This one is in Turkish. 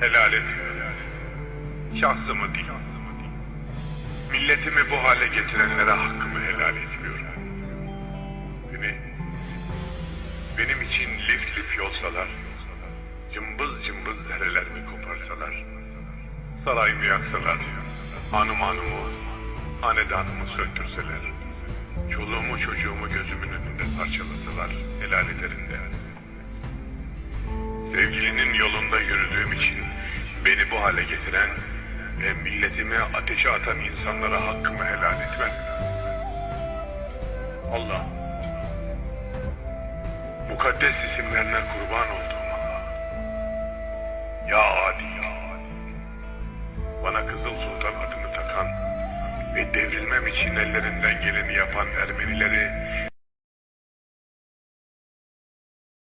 helal et. Şahsımı değil. Milletimi bu hale getirenlere hakkımı helal etmiyorum. Beni, benim için lif lif yolsalar, cımbız cımbız derelerimi koparsalar, sarayımı yaksalar, hanım hanımı, hanedanımı söndürseler, çoluğumu çocuğumu gözümün önünde parçalasalar, helal ederim de. Sevgilinin yolunda bu hale getiren ve milletimi ateşe atan insanlara hakkımı helal etmem. Allah, mukaddes isimlerine kurban Allah. Ya Adi, ya Adi. Bana Kızıl Sultan adını takan ve devrilmem için ellerinden geleni yapan Ermenileri